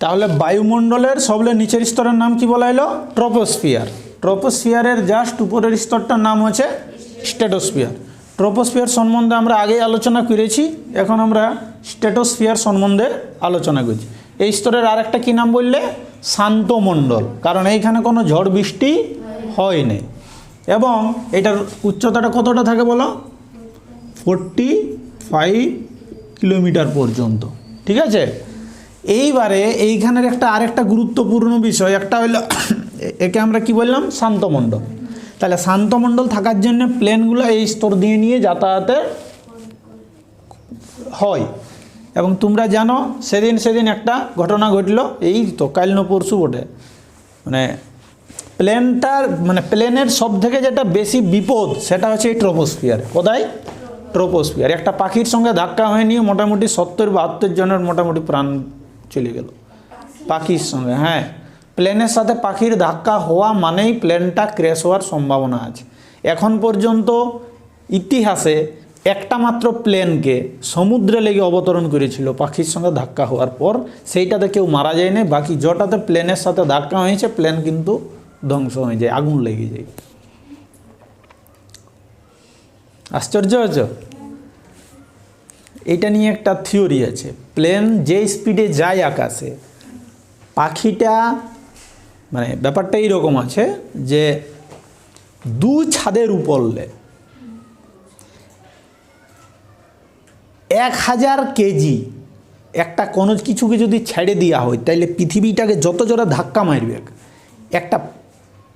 তাহলে বায়ুমণ্ডলের সবলে নিচের স্তরের নাম কি বলা এলো ট্রপোস্ফিয়ার ট্রপোস্ফিয়ারের জাস্ট উপরের স্তরটার নাম হচ্ছে স্ট্যাটোস্ফিয়ার ট্রপোস্ফিয়ার সম্বন্ধে আমরা আগেই আলোচনা করেছি এখন আমরা স্ট্যাটোস্ফিয়ার সম্বন্ধে আলোচনা করছি। এই স্তরের আর একটা কী নাম বললে? শান্তমণ্ডল। কারণ এইখানে কোনো ঝড় বৃষ্টি হয়নি এবং এটার উচ্চতাটা কতটা থাকে বলো? ফোরটি ফাইভ কিলোমিটার পর্যন্ত। ঠিক আছে? এইবারে এইখানের একটা আরেকটা গুরুত্বপূর্ণ বিষয়, একটা হলো একে আমরা কি বললাম? শান্তমণ্ডল তাহলে শান্তমণ্ডল থাকার জন্য প্লেনগুলো এই স্তর দিয়ে নিয়ে যাতায়াতের হয়। এবং তোমরা জানো, সেদিন সেদিন একটা ঘটনা ঘটলো, এই তো কাল না পরশু বটে। মানে প্লেনটার মানে প্লেনের সব থেকে যেটা বেশি বিপদ, সেটা হচ্ছে এই ট্রোপোস্ফিয়ার। কোথায়? ট্রোপোস্ফিয়ার। একটা পাখির সঙ্গে ধাক্কা হয়ে নিয়ে মোটামুটি সত্তর বাহাত্তর জনের মোটামুটি প্রাণ চলে গেল। পাখির সঙ্গে হ্যাঁ। প্লেনের সাথে পাখির ধাক্কা হওয়া মানেই প্লেনটা ক্র্যাশ হওয়ার সম্ভাবনা আছে। এখন পর্যন্ত ইতিহাসে একটা মাত্র প্লেনকে সমুদ্রে লেগে অবতরণ করেছিল পাখির সঙ্গে ধাক্কা হওয়ার পর। সেইটাতে কেউ মারা যায়নি, বাকি যটাতে প্লেনের সাথে ধাক্কা হয়েছে, প্লেন কিন্তু ধ্বংস হয়ে যায়, আগুন লেগে যায়। আশ্চর্য হয়েছ? এটা নিয়ে একটা থিওরি আছে। প্লেন যে স্পিডে যায় আকাশে, পাখিটা মানে ব্যাপারটা এইরকম আছে যে দু ছাদের উপরলে এক হাজার কেজি একটা কোনো কিছুকে যদি ছেড়ে দেওয়া হয়, তাইলে পৃথিবীটাকে যত জোরে ধাক্কা মারবে, একটা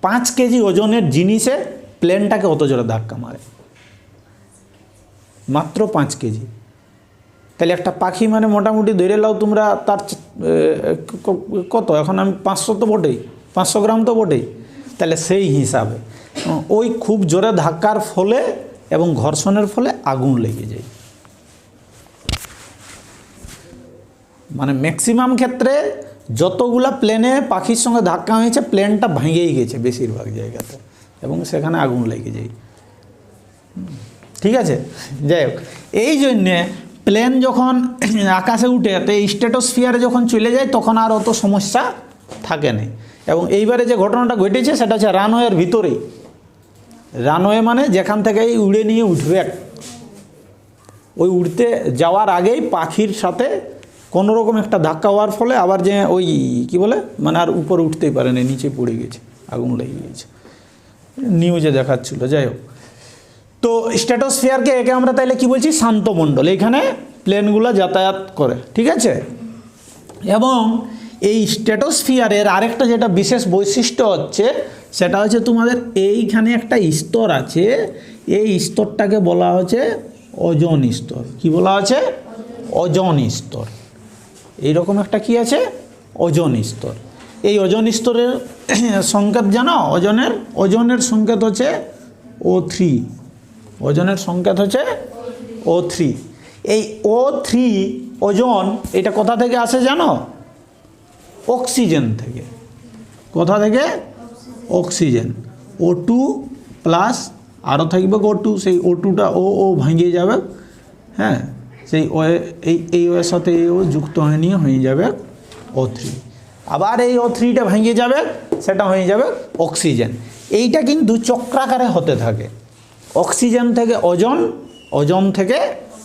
পাঁচ কেজি ওজনের জিনিসে প্লেনটাকে অত জোরে ধাক্কা মারে। মাত্র পাঁচ কেজি। তাহলে একটা পাখি মানে মোটামুটি ধরে লাও তোমরা তার কত? এখন আমি পাঁচশো তো বটেই, পাঁচশো গ্রাম তো বটেই। তাহলে সেই হিসাবে, ওই খুব জোরে ধাক্কার ফলে এবং ঘর্ষণের ফলে আগুন লেগে যায়। মানে ম্যাক্সিমাম ক্ষেত্রে যতগুলা প্লেনে পাখির সঙ্গে ধাক্কা হয়েছে প্লেনটা ভেঙেই গেছে বেশিরভাগ জায়গাতে এবং সেখানে আগুন লেগে যায়। ঠিক আছে? যাই হোক, এই জন্যে প্লেন যখন আকাশে উঠে, তো এই যখন চলে যায়, তখন আর অত সমস্যা থাকে না। এবং এইবারে যে ঘটনাটা ঘটেছে, সেটা হচ্ছে রানওয়ের ভিতরেই রানওয়ে মানে যেখান থেকে উড়ে নিয়ে উঠবে। ওই উড়তে যাওয়ার আগেই পাখির সাথে কোনো রকম একটা ধাক্কা হওয়ার ফলে আবার যে ওই কি বলে মানে আর উপরে উঠতেই পারে না, নিচে পড়ে গেছে, আগুন লেগে গেছে। নিউজে দেখাচ্ছিল, যাই হোক। তো স্ট্যাটোস্ফিয়ারকে একে আমরা তাইলে কি বলছি? শান্তমণ্ডল এখানে প্লেনগুলো যাতায়াত করে, ঠিক আছে? এবং এই স্ট্যাটোস্ফিয়ারের আরেকটা যেটা বিশেষ বৈশিষ্ট্য হচ্ছে, সেটা হচ্ছে তোমাদের এইখানে একটা স্তর আছে। এই স্তরটাকে বলা হচ্ছে ওজন স্তর। কি বলা আছে ওজন স্তর। এইরকম একটা কি আছে? ওজন স্তর। এই ওজন স্তরের সংকেত জানো? ওজনের ওজনের সংকেত হচ্ছে ও থ্রি ওজনের সংকেত হচ্ছে ও থ্রি এই ও থ্রি ওজন এটা কোথা থেকে আসে জানো? অক্সিজেন থেকে। কোথা থেকে? অক্সিজেন। ও টু প্লাস আরও থাকবে ও টু সেই ও টুটা ও ও ভাঙিয়ে যাবে। হ্যাঁ সেই ও এই এই ওয়ের সাথে ও যুক্ত হয়ে নিয়ে হয়ে যাবে ও থ্রি আবার এই ও থ্রিটা ভাঙিয়ে যাবে, সেটা হয়ে যাবে অক্সিজেন। এইটা কিন্তু চক্রাকারে হতে থাকে। অক্সিজেন থেকে ওজন ওজন থেকে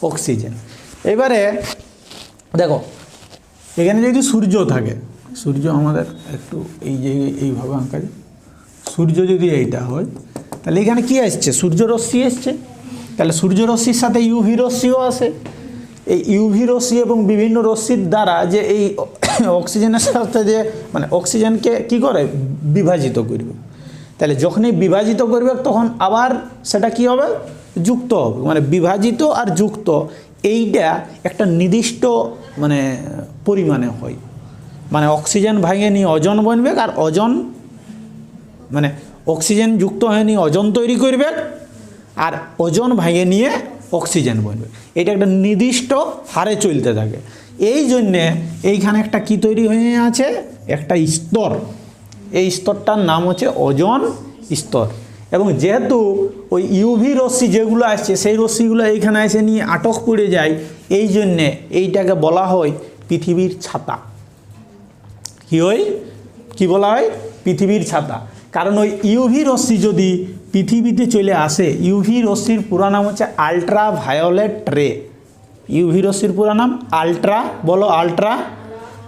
অক্সিজেন। এবারে দেখো, এখানে যদি সূর্য থাকে, সূর্য আমাদের একটু এই যে এইভাবে আঁকা যায় সূর্য যদি এইটা হয়, তাহলে এখানে কি আসছে? সূর্য রশ্মি এসছে তাহলে সূর্য রশ্মির সাথে ইউভি রশ্মিও আসে এই ইউভি রশ্মি এবং বিভিন্ন রশ্মির দ্বারা যে এই অক্সিজেনের সাথে যে মানে অক্সিজেনকে কি করে? বিভাজিত করবে। তাহলে যখনই বিভাজিত করবে, তখন আবার সেটা কি হবে? যুক্ত হবে। মানে বিভাজিত আর যুক্ত, এইটা একটা নির্দিষ্ট মানে পরিমাণে হয়। মানে অক্সিজেন ভাঙে নিয়ে ওজন বনবে, আর ওজন মানে অক্সিজেন যুক্ত হয়ে নিয়ে ওজন তৈরি করবে, আর ওজন ভাঙে নিয়ে অক্সিজেন বনবে। এটা একটা নির্দিষ্ট হারে চলতে থাকে। এই জন্যে এইখানে একটা কি তৈরি হয়ে আছে? একটা স্তর। এই স্তরটার নাম হচ্ছে ওজন স্তর। এবং যেহেতু ওই ইউভি রশ্মি যেগুলো আসছে, সেই রশ্মিগুলো এইখানে এসে নিয়ে আটক পড়ে যায়, এই জন্যে এইটাকে বলা হয় পৃথিবীর ছাতা। কি হয়? কি বলা হয়? পৃথিবীর ছাতা। কারণ ওই ইউভি রশ্মি যদি পৃথিবীতে চলে আসে ইউভি রশ্মির পুরা নাম হচ্ছে আলট্রা ভায়োলেট রে ইউভি রশ্মির পুরা নাম আলট্রা বলো আলট্রা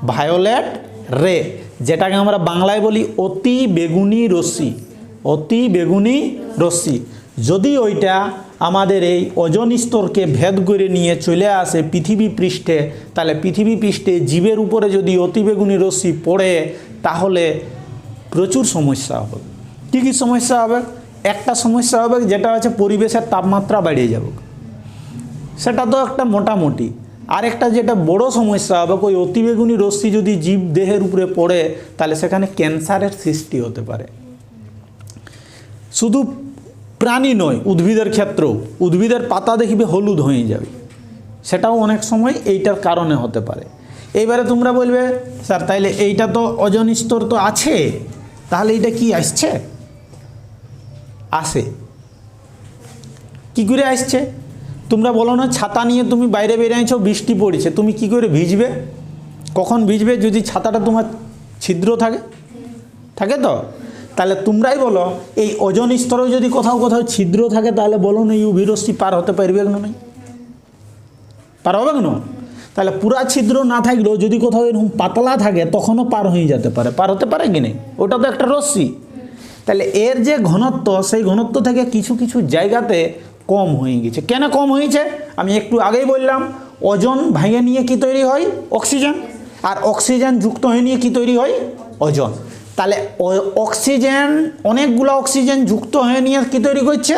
ভায়োলেট রে যেটাকে আমরা বাংলায় বলি অতি বেগুনি রশ্মি, অতি বেগুনি রশ্মি। যদি ওইটা আমাদের এই ওজন স্তরকে ভেদ করে নিয়ে চলে আসে পৃথিবী পৃষ্ঠে, তাহলে পৃথিবী পৃষ্ঠে জীবের উপরে যদি অতি বেগুনি রশ্মি পড়ে, তাহলে প্রচুর সমস্যা হবে। কী কী সমস্যা হবে? একটা সমস্যা হবে যেটা হচ্ছে পরিবেশের তাপমাত্রা বাড়িয়ে যাবে। সেটা তো একটা মোটামুটি। আরেকটা যেটা বড় সমস্যা হবে ওই অতিবেগুনি রশ্মি যদি জীব দেহের উপরে পড়ে, তাহলে সেখানে ক্যান্সারের সৃষ্টি হতে পারে। শুধু প্রাণী নয়, উদ্ভিদের ক্ষেত্রেও। উদ্ভিদের পাতা দেখবে হলুদ হয়ে যাবে। সেটাও অনেক সময় এইটার কারণে হতে পারে। এইবারে তোমরা বলবে, স্যার, তাইলে এইটা তো ওজন স্তর তো আছে, তাহলে এইটা কি আসছে? আসে। কি করে আসছে? তোমরা বলো না, ছাতা নিয়ে তুমি বাইরে বেরিয়েছো, বৃষ্টি পড়েছে, তুমি কি করে ভিজবে? কখন ভিজবে যদি ছাতাটা তোমার ছিদ্র থাকে? থাকে তো? তাহলে তোমরাই বলো, এই ওজন স্তরেও যদি কোথাও কোথাও ছিদ্র থাকে, তাহলে বলো না ইউভি রশ্মি পার হতে পারবে না নাই? পার হবে না তাহলে পুরা ছিদ্র না থাকলেও যদি কোথাও এরকম পাতলা থাকে, তখনও পার হয়ে যেতে পারে। পার হতে পারে কি নেই? ওটা তো একটা রশ্মি। তাহলে এর যে ঘনত্ব, সেই ঘনত্ব থেকে কিছু কিছু জায়গাতে কম হয়ে গেছে। কেন কম হয়েছে? আমি একটু আগেই বললাম, ওজন ভাঙে নিয়ে কি তৈরি হয়? অক্সিজেন। আর অক্সিজেন যুক্ত হয়ে নিয়ে কি তৈরি হয়? ওজন। তাহলে অক্সিজেন, অনেকগুলো অক্সিজেন যুক্ত হয়ে নিয়ে কি তৈরি করছে?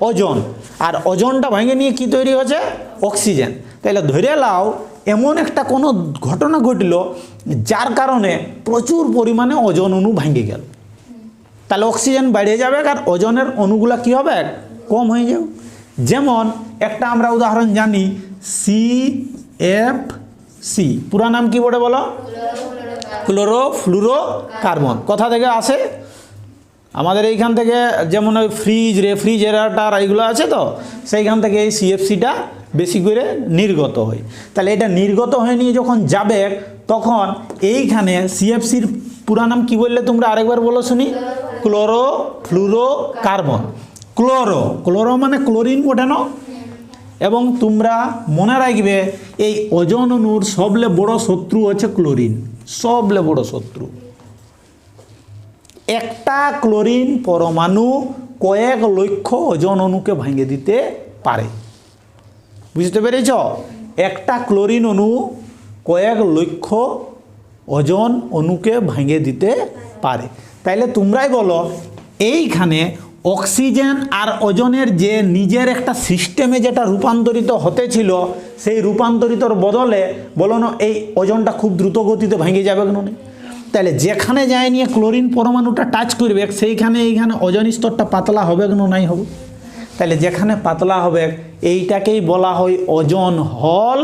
ওজন। আর ওজনটা ভেঙে নিয়ে কি তৈরি হচ্ছে? অক্সিজেন। তাহলে ধরে লাও এমন একটা কোনো ঘটনা ঘটল যার কারণে প্রচুর পরিমাণে ওজন অণু ভেঙে গেল। তাহলে অক্সিজেন বেড়ে যাবে আর ওজনের অণুগুলা কি হবে? কম হয়ে যাবে। যেমন, একটা আমরা উদাহরণ জানি সি এফ সি পুরা নাম কি বলে বলো? ক্লোরো ফ্লুরো কার্বন কোথা থেকে আসে? আমাদের এইখান থেকে যেমন ওই ফ্রিজ, রেফ্রিজারেটার এইগুলো আছে তো, সেইখান থেকে এই সিএফসিটা বেশি করে নির্গত হয়। তাহলে এটা নির্গত হয়ে নিয়ে যখন যাবে, তখন এইখানে সিএফসির পুরা নাম কি বললে তোমরা আরেকবার বলো শুনি? Chloro fluoro carbon chloro. Chloro মানে ক্লোরিন ওঠানো এবং তোমরা মনে রাখবে, এই ওজন অণুর সবলে বড় শত্রু হচ্ছে ক্লোরিন। সবলে বড় শত্রু। একটা ক্লোরিন পরমাণু কয়েক লক্ষ ওজন অণুকে ভাঙে দিতে পারে। বুঝতে পেরেছ? একটা ক্লোরিন অণু কয়েক লক্ষ ওজন অণুকে ভাঙে দিতে পারে। তাইলে তোমরাই বলো, এইখানে অক্সিজেন আর ওজনের যে নিজের একটা সিস্টেমে যেটা রূপান্তরিত হতে ছিল, সেই রূপান্তরিতর বদলে বলো না, এই ওজনটা খুব দ্রুত গতিতে ভেঙে যাবে কেন তাহলে যেখানে যায় নিয়ে ক্লোরিন পরমাণুটা টাচ করবে, সেইখানে এইখানে ওজন স্তরটা পাতলা হবে কেন নাই হবে? তাহলে যেখানে পাতলা হবে, এইটাকেই বলা হয় ওজন হল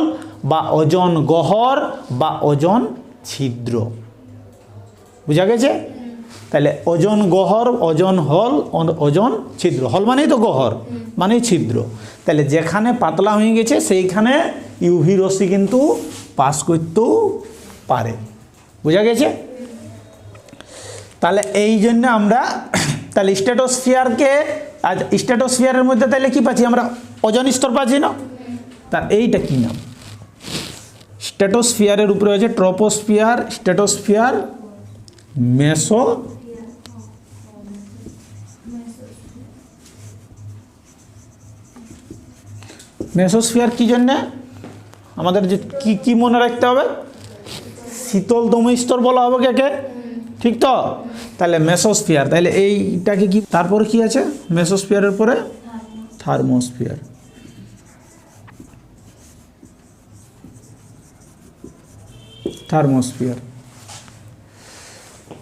বা ওজন গহর বা ওজন ছিদ্র। বুঝা গেছে? তাহলে ওজন গহর ওজন হল ওজন ছিদ্র। হল মানেই তো গহর, মানেই ছিদ্র। তাহলে যেখানে পাতলা হয়ে গেছে, সেইখানে ইউভি রশ্মি কিন্তু পাস করতেও পারে। বোঝা গেছে? তাহলে এই জন্য আমরা তাহলে স্ট্যাটোস্ফিয়ারকে, আজ স্ট্যাটোস্ফিয়ারের মধ্যে তাহলে কি পাচ্ছি? আমরা ওজন স্তর পাচ্ছি না? তার এইটা কি নাম? স্ট্যাটোস্ফিয়ারের উপরে হচ্ছে ট্রপোস্ফিয়ার, স্ট্যাটোস্ফিয়ার মেসো মেসোস্ফিয়ার কি জন্যে? আমাদের যে কি কি মনে রাখতে হবে? শীতলতম স্তর বলা হবে কাকে? ঠিক তো? তাহলে মেসোস্ফিয়ার, তাহলে এইটাকে কি, তারপরে কি আছে? মেসোস্ফিয়ারের পরে থার্মোস্ফিয়ার। থার্মোস্ফিয়ার।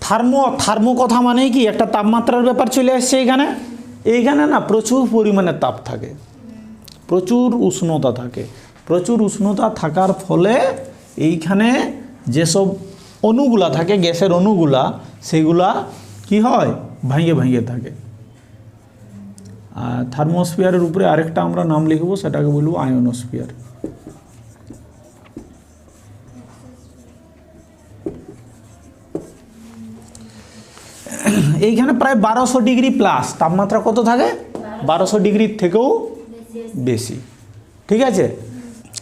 থার্মো থার্মো কথা মানেই কি? একটা তাপমাত্রার ব্যাপার চলে আসছে এইখানে এইখানে না প্রচুর পরিমাণে তাপ থাকে। প্রচুর উষ্ণতা থাকে। প্রচুর উষ্ণতা থাকার ফলে এইখানে যেসব অণুগুলা থাকে, গ্যাসের অণুগুলা, সেগুলা কি হয়? ভাঙে ভাঙে থাকে। আর থার্মোস্ফিয়ারের উপরে আরেকটা আমরা নাম লিখব, সেটাকে বলব আয়নোস্ফিয়ার। এইখানে প্রায় বারোশো ডিগ্রি প্লাস, তাপমাত্রা কত থাকে? বারোশো ডিগ্রির থেকেও বেশি। ঠিক আছে?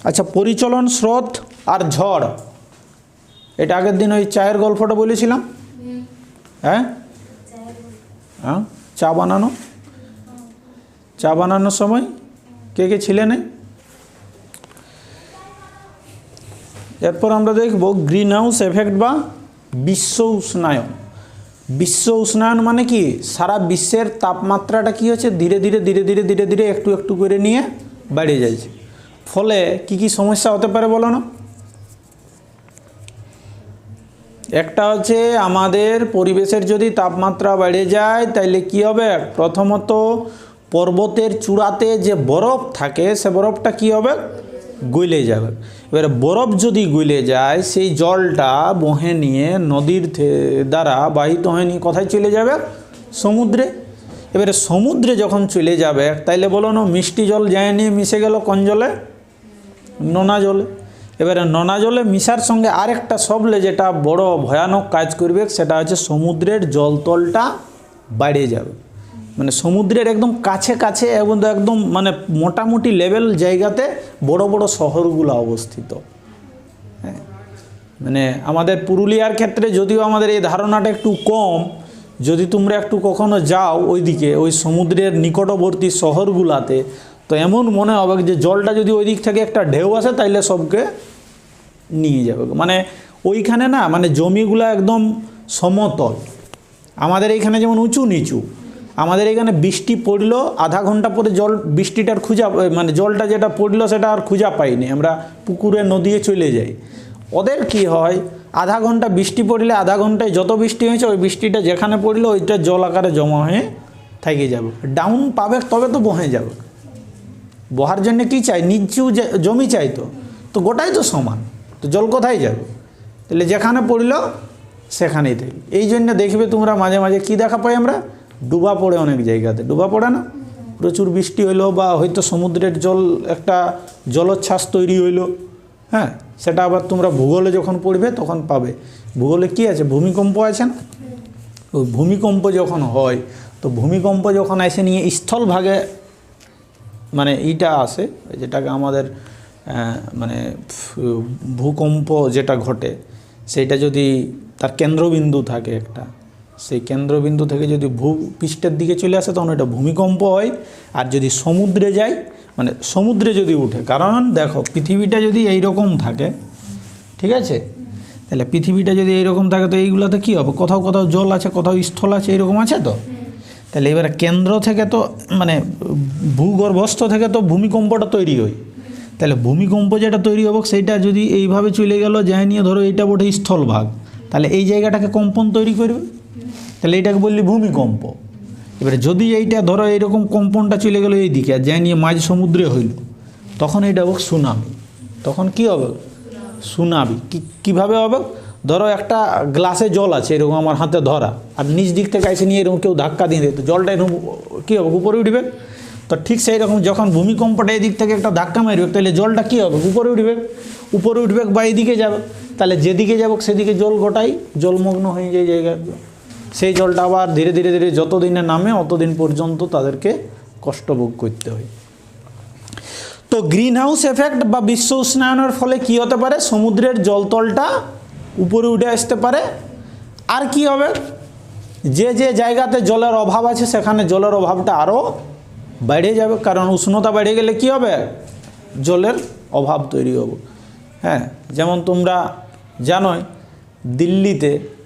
আচ্ছা পরিচলন স্রোত আর ঝড়। এটা আগের দিন ওই চায়ের গল্পটা বলেছিলাম? হ্যাঁ? হ্যাঁ? চা বানানো? চা বানানোর সময় কে কে ছিলেন এরপর আমরা দেখব গ্রিন হাউস এফেক্ট বা বিশ্ব উষ্ণায়ন। বিশ্ব উষ্ণায়ন মানে কি? সারা বিশ্বের তাপমাত্রাটা কি হচ্ছে? ধীরে ধীরে ধীরে ধীরে ধীরে ধীরে একটু একটু করে নিয়ে বেড়ে যাচ্ছে। ফলে কি কি সমস্যা হতে পারে বলো না? একটা হচ্ছে আমাদের পরিবেশের যদি তাপমাত্রা বেড়ে যায়, তাইলে কি হবে? প্রথমত পর্বতের চূড়াতে যে বরফ থাকে, সে বরফটা কি হবে? গলে যাবে। এবারে বরফ যদি গলে যায়, সেই জলটা বহে নিয়ে নদীর দ্বারা বাহিত হয়ে নিয়ে কোথায় চলে যাবে? সমুদ্রে। এবারে সমুদ্রে যখন চলে যাবে, তাইলে বলো না, মিষ্টি জল যায় নিয়ে মিশে গেল কোন জলে? নোনা জলে। এবারে নোনা জলে মিশার সঙ্গে আরেকটা সবলে যেটা বড় ভয়ানক কাজ করবে, সেটা হচ্ছে সমুদ্রের জলতলটা বাড়ে যাবে। মানে সমুদ্রের একদম কাছে কাছে এবং একদম মানে মোটামুটি লেভেল জায়গাতে বড় বড় শহরগুলো অবস্থিত। হ্যাঁ। মানে আমাদের পুরুলিয়ার ক্ষেত্রে যদিও আমাদের এই ধারণাটা একটু কম, যদি তোমরা একটু কখনো যাও ওইদিকে, ওই সমুদ্রের নিকটবর্তী শহরগুলাতে, তো এমন মনে হবে যে জলটা যদি ওই দিক থেকে একটা ঢেউ আসে তাইলে সবকে নিয়ে যাবে। মানে ওইখানে না মানে জমিগুলো একদম সমতল। আমাদের এইখানে যেমন উঁচু নিচু আমাদের এখানে বৃষ্টি পড়ল, আধা ঘণ্টা পরে জল, বৃষ্টিটার খুঁজা মানে জলটা যেটা পড়ল সেটা আর খুঁজা পাইনি। আমরা পুকুরে, নদীয়ে চলে যাই। ওদের কি হয়, আধা ঘণ্টা বৃষ্টি পড়লে আধা ঘন্টায় যত বৃষ্টি হয়েছে, ওই বৃষ্টিটা যেখানে পড়ল, ওইটা জল আকারে জমা হয়ে থেকে যাবে। ডাউন পাবে, তবে তো বহে যাবে। বহার জন্য কি চাই? নিচু জমি চাই তো। তো গোটাই তো সমান। তো জল কোথায় যাবে? তাহলে যেখানে পড়ল, সেখানেই থাকবে। এই জন্য দেখবে তোমরা মাঝে মাঝে কি দেখা পাই আমরা? ডুবা পড়ে অনেক জায়গাতে। ডুবা পড়ে না? প্রচুর বৃষ্টি হইল বা হয়তো সমুদ্রের জল, একটা জলোচ্ছ্বাস তৈরি হইল। হ্যাঁ? সেটা আবার তোমরা ভূগোলে যখন পড়বে তখন পাবে। ভূগোলে কি আছে? ভূমিকম্প আছে না? ওই ভূমিকম্প যখন হয়, তো ভূমিকম্প যখন এসে নিয়ে স্থলভাগে মানে এইটা আসে, যেটাকে আমাদের মানে ভূকম্প যেটা ঘটে সেইটা যদি তার কেন্দ্রবিন্দু থাকে একটা সেই কেন্দ্রবিন্দু থেকে যদি ভূপৃষ্ঠের দিকে চলে আসে, তখন এটা ভূমিকম্প হয়। আর যদি সমুদ্রে যায় মানে সমুদ্রে যদি উঠে, কারণ দেখো, পৃথিবীটা যদি এইরকম থাকে, ঠিক আছে? তাহলে পৃথিবীটা যদি এইরকম থাকে, তো এইগুলোতে কী হবে? কোথাও কোথাও জল আছে, কোথাও স্থল আছে এইরকম আছে তো? তাহলে এবারে কেন্দ্র থেকে তো মানে ভূগর্ভস্থ থেকে তো ভূমিকম্পটা তৈরি হয়। তাহলে ভূমিকম্প যেটা তৈরি হবে, সেইটা যদি এইভাবে চলে গেল, যাই নিয়ে ধরো এইটা বটে স্থলভাগ তাহলে এই জায়গাটাকে কম্পন তৈরি করবে। তাহলে এইটাকে বললি ভূমিকম্প। এবারে যদি এইটা ধরো এইরকম কম্পনটা চলে গেলো এই দিকে আর যাই নিয়ে মাঝ সমুদ্রে হইল, তখন এইটা হোক সুনামি। তখন কি হবে? সুনামি। কি, কীভাবে হবে? ধরো একটা গ্লাসে জল আছে, এরকম আমার হাতে ধরা। আর নিচ দিক থেকে এসে নিয়ে এরকম কেউ ধাক্কা দিয়ে দেয়, তো জলটা এরকম কী হবে? উপরে উঠবে? তো ঠিক সেই রকম যখন ভূমিকম্পটা এই দিক থেকে একটা ধাক্কা মারবে, তাহলে জলটা কী হবে? উপরে উঠবে। উপরে উঠবে বা এদিকে যাবে। তাহলে যেদিকে যাব সেদিকে জল গোটাই, জলমগ্ন হয়ে যায় জায়গায়। সেই জলটা আবার ধীরে ধীরে ধীরে যত দিনে নামে অতদিন পর্যন্ত তাদেরকে কষ্ট ভোগ করতে হয়। তো গ্রিন হাউস এফেক্ট বা বিশ্ব উষ্ণায়নের ফলে কি হতে পারে? সমুদ্রের জলতলটা উপরে উঠে আসতে পারে। আর কি হবে? যে যে জায়গাতে জলের অভাব আছে, সেখানে জলের অভাবটা আরও বেড়ে যাবে। কারণ উষ্ণতা বেড়ে গেলে কি হবে? জলের অভাব তৈরি হবে। হ্যাঁ যেমন তোমরা জানোই, দিল্লিতে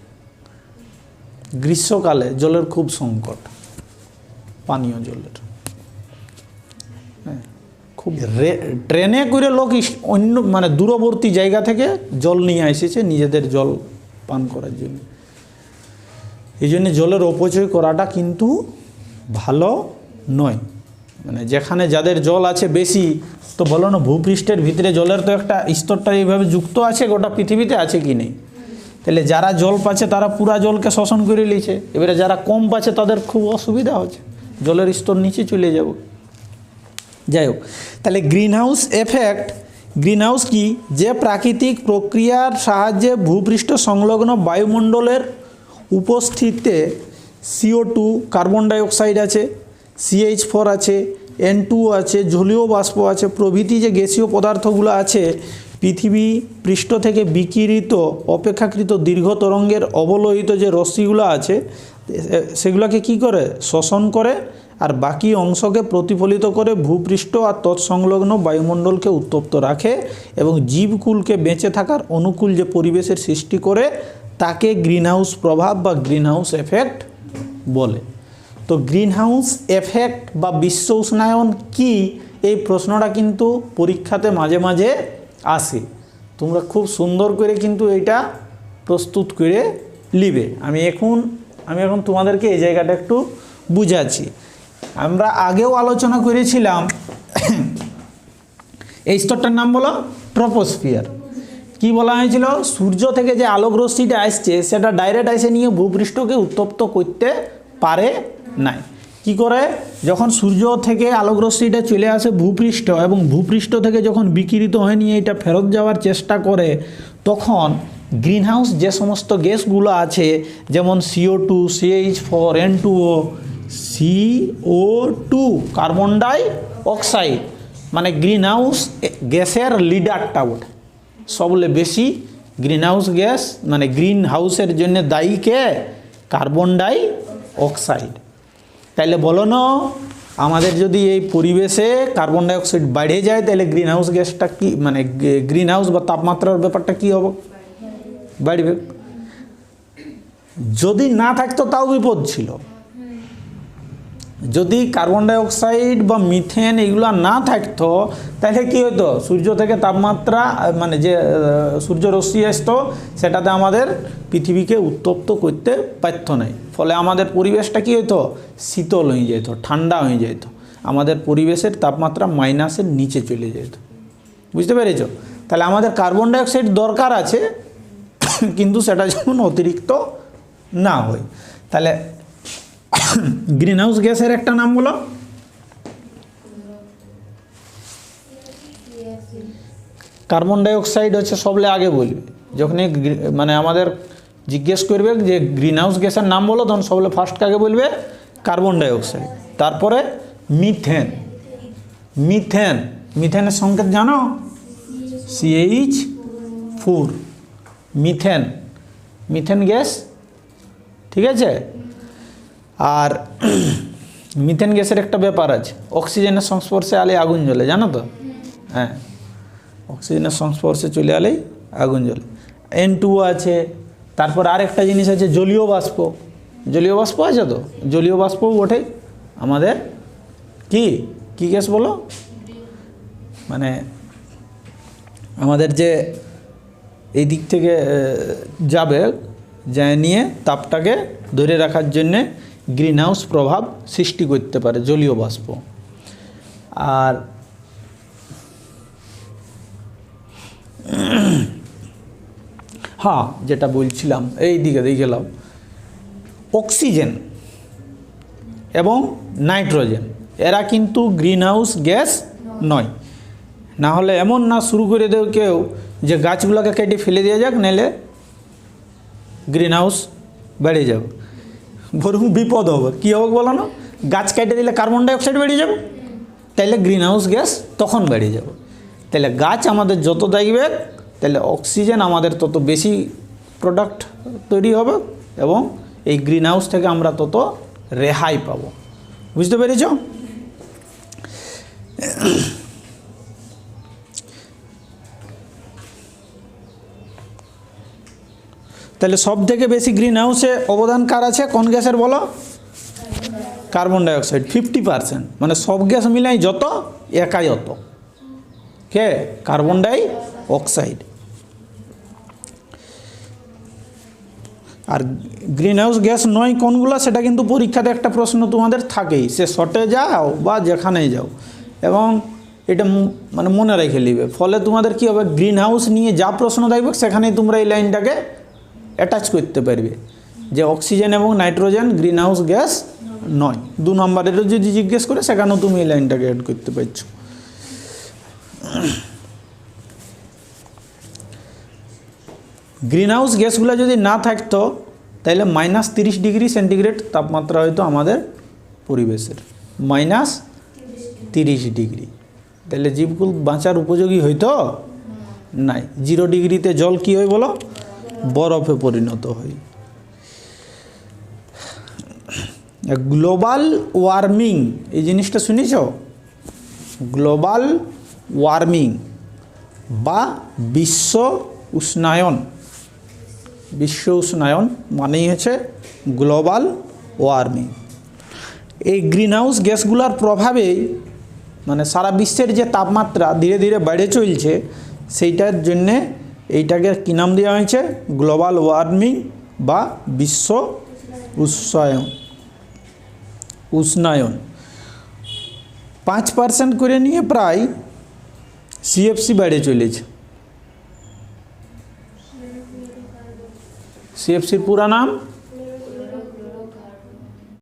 গ্রীষ্মকালে জলের খুব সংকট। পানীয় জলের। হ্যাঁ খুব ট্রেনে করে লোক অন্য মানে দূরবর্তী জায়গা থেকে জল নিয়ে এসেছে, নিজেদের জল পান করার জন্য। এই জন্য জলের অপচয় করাটা কিন্তু ভালো নয়। মানে যেখানে যাদের জল আছে বেশি, তো বলো না, ভূপৃষ্ঠের ভিতরে জলের তো একটা স্তরটা এইভাবে যুক্ত আছে, গোটা পৃথিবীতে আছে কি নেই? তাহলে যারা জল পাচ্ছে তারা পুরা জলকে শোষণ করে নিয়েছে। এবারে যারা কম পাচ্ছে তাদের খুব অসুবিধা হচ্ছে। জলের স্তর নিচে চলে যাবে। যাই হোক, তাহলে green house effect green house কি? যে প্রাকৃতিক প্রক্রিয়ার সাহায্যে ভূপৃষ্ঠ সংলগ্ন বায়ুমণ্ডলের উপস্থিতিতে সিও টু কার্বন ডাইঅক্সাইড আছে সিএইচ ফোর আছে এন টু আছে, জলীয় বাষ্প আছে, প্রভৃতি যে গ্যাসীয় পদার্থগুলো আছে পৃথিবী পৃষ্ঠ থেকে বিকিরিত, অপেক্ষাকৃত দীর্ঘ তরঙ্গের অবলোহিত যে রশ্মিগুলো আছে সেগুলোকে কি করে? শোষণ করে আর বাকি অংশকে প্রতিফলিত করে ভূপৃষ্ঠ আর তৎসংলগ্ন বায়ুমণ্ডলকে উত্তপ্ত রাখে এবং জীবকুলকে বেঁচে থাকার অনুকূল যে পরিবেশের সৃষ্টি করে, তাকে গ্রিনহাউস প্রভাব বা গ্রিনহাউস এফেক্ট বলে। তো গ্রিনহাউস এফেক্ট বা বিশ্ব উষ্ণায়ন কী? এই প্রশ্নটা কিন্তু পরীক্ষাতে মাঝে মাঝে আসে তোমরা খুব সুন্দর করে কিন্তু এটা প্রস্তুত করে লিবে আমি এখন আমি এখন তোমাদেরকে এই জায়গাটা একটু বুঝাচ্ছি। আমরা আগেও আলোচনা করেছিলাম, এই স্তরটার নাম বলো, ট্রপোস্ফিয়ার। কি বলা হয়েছিল? সূর্য থেকে যে আলোক রশ্মিটা আসছে, সেটা ডাইরেক্ট এসে নিয়ে ভূপৃষ্ঠকে উত্তপ্ত করতে পারে নাই। কি করে? যখন সূর্য থেকে আলোক রশ্মিটা চলে আসে ভূপৃষ্ঠ এবং ভূপৃষ্ঠ থেকে যখন বিকিরিত হয়ে নিয়ে এটা ফেরত যাওয়ার চেষ্টা করে, তখন গ্রিনহাউস যে সমস্ত গ্যাসগুলো আছে, যেমন CO two CH four N two ও CO two carbon dioxide মানে গ্রিন হাউস গ্যাসের লিডারটা ওঠে সবলে বেশি গ্রিন হাউস গ্যাস মানে গ্রিন হাউসের জন্য দায়ী কে? কার্বন ডাই অক্সাইড তাইলে বলো না, আমাদের যদি এই পরিবেশে কার্বন ডাইঅক্সাইড বাড়ে যায় তাহলে গ্রিন হাউস গ্যাসটা কি মানে গ্রিন হাউস বা তাপমাত্রার ব্যাপারটা কি হবে? বাড়বে। যদি না থাকতো তাও বিপদ ছিল। যদি কার্বন ডাই অক্সাইড বা মিথেন এগুলো না থাকতো, তাহলে কি হতো? সূর্য থেকে তাপমাত্রা মানে যে সূর্য রশ্মি আসতো, সেটাতে আমাদের পৃথিবীকে উত্তপ্ত করতে পারত নাই ফলে আমাদের পরিবেশটা কি হতো শীতল হয়ে যেত, ঠান্ডা হয়ে যেত। আমাদের পরিবেশের তাপমাত্রা মাইনাসের নিচে চলে যেত। বুঝতে পেরেছ? তাহলে আমাদের কার্বন ডাইঅক্সাইড দরকার আছে, কিন্তু সেটা যেমন অতিরিক্ত না হয়, তাহলে গ্রিন হাউস গ্যাসের একটা নাম বলো। কার্বন ডাই অক্সাইড হচ্ছে সবলে আগে বলবে। যখনই মানে আমাদের জিজ্ঞেস করবে যে গ্রিন হাউস গ্যাসের নাম বলো, তখন সবলে ফার্স্ট কাকে বলবে? কার্বন ডাই অক্সাইড তারপরে মিথেন মিথেন মিথেনের সংকেত জানো? CH four methane methane gas. ঠিক আছে? আর মিথেন গ্যাসের একটা ব্যাপার আছে। অক্সিজেনের সংস্পর্শে আলে আগুন জ্বলে, জানো তো? হ্যাঁ। অক্সিজেনের সংস্পর্শে চলে আলেই আগুন জ্বলে। এন টু আছে, তারপর আর একটা জিনিস আছে, জলীয় বাষ্প। জলীয় বাষ্প আছে তো? জলীয় বাষ্পও ওঠে আমাদের কি? কি গ্যাস বলো? মানে আমাদের যে এই দিক থেকে যাবে, যায় নিয়ে তাপটাকে ধরে রাখার জন্যে গ্রিন হাউস প্রভাব সৃষ্টি করতে পারে জলীয় বাষ্প। আর হ্যাঁ যেটা বলছিলাম, এই দিকে দিয়ে গেলাম অক্সিজেন এবং নাইট্রোজেন, এরা কিন্তু গ্রিন হাউস গ্যাস নয়। না হলে এমন না শুরু করে দেও কেউ যে গাছগুলোকে কেটে ফেলে দিয়ে যাক, নাহলে গ্রিন হাউস বেড়ে যাবে। বরং বিপদ হবে। কী হবে বলো না? গাছ কেটে দিলে কার্বন ডাইঅক্সাইড বেড়ে যাবে তাহলে গ্রিন হাউস গ্যাস তখন বেড়ে যাবে। তাহলে গাছ আমাদের যত দেখবে তাহলে অক্সিজেন আমাদের তত বেশি প্রোডাক্ট তৈরি হবে এবং এই গ্রিন হাউস থেকে আমরা তত রেহাই পাবো। বুঝতে পেরেছ? তাহলে সব থেকে বেশি গ্রিন হাউসে অবদান কার আছে? কোন গ্যাসের বলো? কার্বন ডাইঅক্সাইড ফিফটি পার্সেন্ট মানে সব গ্যাস মিলাই যত, একাই অত। কে? কার্বন ডাই অক্সাইড আর গ্রিন হাউস গ্যাস নয় কোনগুলো, সেটা কিন্তু পরীক্ষাতে একটা প্রশ্ন তোমাদের থাকেই। সে শর্টে যাও বা যেখানেই যাও। এবং এটা মানে মনে রেখে নিবে। ফলে তোমাদের কি হবে? গ্রিন হাউস নিয়ে যা প্রশ্ন দেখবে সেখানেই তোমরা এই লাইনটাকে অ্যাটাচ করতে পারবে। যে অক্সিজেন এবং নাইট্রোজেন গ্রিন হাউস গ্যাস নয়। দু নম্বরেরও যদি জিজ্ঞেস করে সেখানেও তুমি এই লাইনটাকে অ্যাড করতে পারছ। গ্রিন হাউস গ্যাসগুলো যদি না থাকতো তাহলে মাইনাস তিরিশ ডিগ্রি সেন্টিগ্রেড তাপমাত্রা হয়তো আমাদের পরিবেশের। মাইনাস তিরিশ ডিগ্রি। তাহলে জীবকুল বাঁচার উপযোগী হইতো নাই। জিরো ডিগ্রিতে জল কি হয় বলো? বরফে পরিণত হয়। গ্লোবাল ওয়ার্মিং, এই জিনিসটা শুনেছ? গ্লোবাল ওয়ার্মিং বা বিশ্ব উষ্ণায়ন। বিশ্ব উষ্ণায়ন মানেই হচ্ছে গ্লোবাল ওয়ার্মিং। এই গ্রিনহাউস গ্যাসগুলোর প্রভাবেই মানে সারা বিশ্বের যে তাপমাত্রা ধীরে ধীরে বেড়ে চলছে, সেইটার জন্যে এইটাকে কী নাম দেওয়া হয়েছে? গ্লোবাল ওয়ার্মিং বা বিশ্ব উষ্ণায়ন। উষ্ণায়ন। পাঁচ পার্সেন্ট করে নিয়ে প্রায় সিএফসি বেড়ে চলেছে। সিএফসির পুরা নাম?